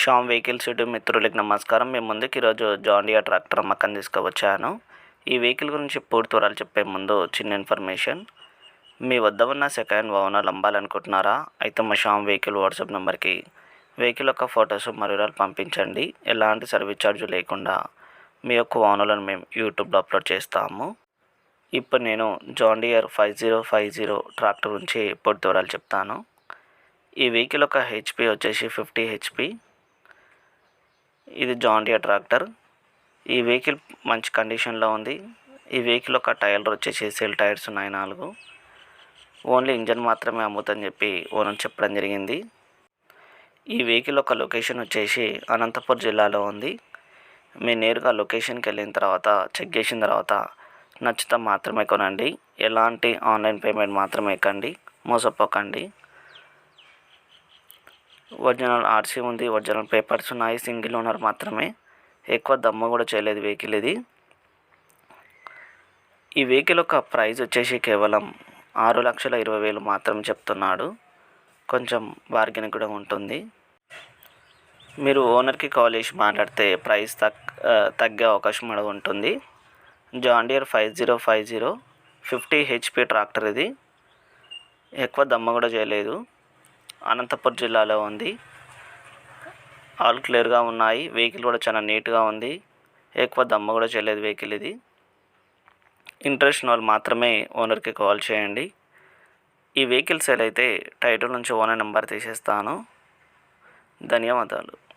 Shyam vehicles YouTube మిత్రులకి నమస్కారం. మేము ముందుకు ఈరోజు జాండియా ట్రాక్టర్ అమ్మకం తీసుకువచ్చాను. ఈ వెహికల్ గురించి పూర్తి వివరాలు చెప్పే ముందు చిన్న ఇన్ఫర్మేషన్. మీ వద్ద ఉన్న సెకండ్ వాహనాలు అమ్మాలనుకుంటున్నారా? అయితే మా శ్యామ్ వెహికల్ వాట్సాప్ నెంబర్కి వెహికల్ యొక్క ఫొటోస్ మరియు పంపించండి. ఎలాంటి సర్వీస్ ఛార్జ్ లేకుండా మీ యొక్క వాహనాలను మేము యూట్యూబ్లో అప్లోడ్ చేస్తాము. ఇప్పుడు నేను John Deere five zero five zero tractor గురించి పూర్తి వివరాలు చెప్తాను. ఈ వెహికల్ యొక్క హెచ్పి వచ్చేసి ఫిఫ్టీ హెచ్పి. ఇది జాండియా ట్రాక్టర్. ఈ వెహికల్ మంచి కండిషన్లో ఉంది. ఈ వెహికల్ యొక్క టైర్లు వచ్చేసి సెల్ టైర్స్ ఉన్నాయి నాలుగు. ఓన్లీ ఇంజన్ మాత్రమే అమ్ముతని చెప్పి ఓనర్ చెప్పడం జరిగింది. ఈ వెహికల్ యొక్క లొకేషన్ వచ్చేసి అనంతపూర్ జిల్లాలో ఉంది. మీరు నేరుగా లొకేషన్కి వెళ్ళిన తర్వాత చెక్ చేసిన తర్వాత నచ్చితే మాత్రమే కొనండి. ఎలాంటి ఆన్లైన్ పేమెంట్ మాత్రమే ఎక్కండి. మోసపోకండి. ఒరిజినల్ ఆర్సీ ఉంది ఒరిజినల్ పేపర్స్ ఉన్నాయి సింగిల్ ఓనర్ మాత్రమే. ఎక్కువ దమ్మ కూడా చేయలేదు వెహికల్ ఇది. ఈ వెహికల్ యొక్క ప్రైస్ వచ్చేసి కేవలం ఆరు లక్షల ఇరవై వేలు మాత్రం చెప్తున్నాడు. కొంచెం బార్గెన్ కూడా ఉంటుంది. మీరు ఓనర్కి కాల్ చేసి మాట్లాడితే ప్రైస్ తగ్ తగ్గే అవకాశం కూడా ఉంటుంది. John Deere five zero five zero fifty HP tractor ఇది. ఎక్కువ దమ్మ కూడా చేయలేదు. అనంతపురం జిల్లాలో ఉంది. ఆల్ క్లియర్గా ఉన్నాయి. వెహికల్ కూడా చాలా నీట్గా ఉంది. ఎక్కువ దమ్మ కూడా చేయలేదు వెహికల్ ఇది. ఇంట్రెస్ట్ వాళ్ళు మాత్రమే ఓనర్కి కాల్ చేయండి. ఈ వెహికల్ సేల్ అయితే టైటిల్ నుంచి ఓనర్ నెంబర్ తీసేస్తాను. ధన్యవాదాలు.